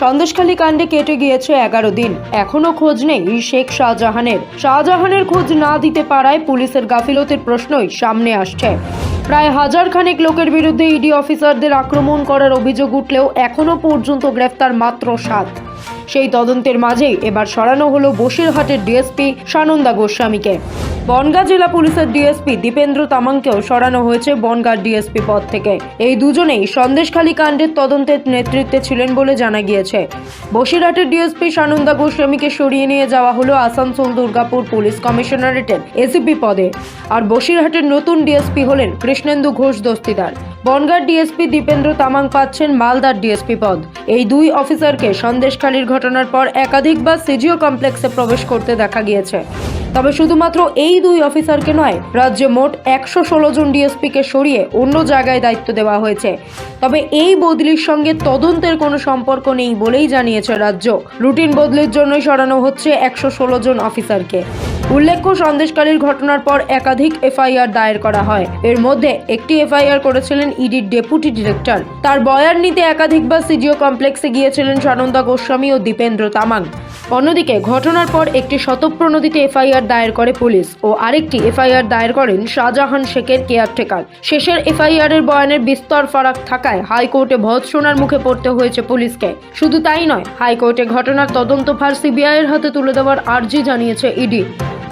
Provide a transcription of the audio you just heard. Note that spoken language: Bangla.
সন্দেশখালী কাণ্ডে কেটে গিয়েছে এগারো দিন। এখনও খোঁজ নেই শেখ শাহজাহানের। শাহজাহানের খোঁজ না দিতে পারায় পুলিশের গাফিলতির প্রশ্নই সামনে আসছে। প্রায় হাজার খানেক লোকের বিরুদ্ধে ইডি অফিসারদের আক্রমণ করার অভিযোগ উঠলেও এখনও পর্যন্ত গ্রেফতার মাত্র সাত। সেই তদন্তের মাঝেই এবার সরানো হলো বসিরহাটের ডিএসপি সানন্দা গোস্বামীকে। বনগাঁ জেলা পুলিশের ডিএসপি দীপেন্দ্র তামাংকেও সরানো হয়েছে বনগাঁ ডিএসপি পদ থেকে। এই দুজনেই সন্দেশখালী কাণ্ডের তদন্তের নেতৃত্বে ছিলেন বলে জানা গিয়েছে। বসিরহাটের ডিএসপি সানন্দা গোস্বামীকে সরিয়ে নিয়ে যাওয়া হলো আসানসোল দুর্গাপুর পুলিশ কমিশনারেটের এসিপি পদে। আর বসিরহাটের নতুন ডিএসপি হলেন কৃষ্ণেন্দু ঘোষ দস্তিদার। বনগাঁর ডিএসপি দীপেন্দ্র তামাং পাচ্ছেন মালদার ডিএসপি পদ। এই দুই অফিসারকে সন্দেশখালীর ঘটনার পর একাধিকবার সিজিও কমপ্লেক্সে প্রবেশ করতে দেখা গিয়েছে। তবে শুধুমাত্র এই দুই অফিসারকে নয়, রাজ্যে মোট একশো ষোলো জন ডিএসপিকে সরিয়ে অন্য জায়গায় দায়িত্ব দেওয়া হয়েছে। তবে এই বদলির সঙ্গে তদন্তের কোনো সম্পর্ক নেই বলেই জানিয়েছে রাজ্য। রুটিন বদলির জন্যই সরানো হচ্ছে একশো ষোলো জন অফিসারকে। উল্লেখ্য, সন্দেশকারীর ঘটনার পর একাধিক এফআইআর দায়ের করা হয়। এর মধ্যে একটি এফআইআর করেছিলেন ইডির ডেপুটি ডিরেক্টর। তার বয়ান নিতে একাধিকবার সিজিও কমপ্লেক্সে গিয়েছিলেন সানন্দা গোস্বামী ও দীপেন্দ্র তামাং। অন্যদিকে, ঘটনার পর একটি শতপ্রণোদিত এফআইআর দায়ের করে পুলিশ ও আরেকটি এফআইআর দায়ের করেন শাহজাহান শেখের কেয়ারটেকার। শেষের এফআইআর এর বয়ানের বিস্তর ফারাক থাকায় হাইকোর্টে ভৎসনার মুখে পড়তে হয়েছে পুলিশকে। শুধু তাই নয়, হাইকোর্টে ঘটনার তদন্তভার সিবিআই এর হাতে তুলে দেওয়ার আর্জি জানিয়েছে ইডি।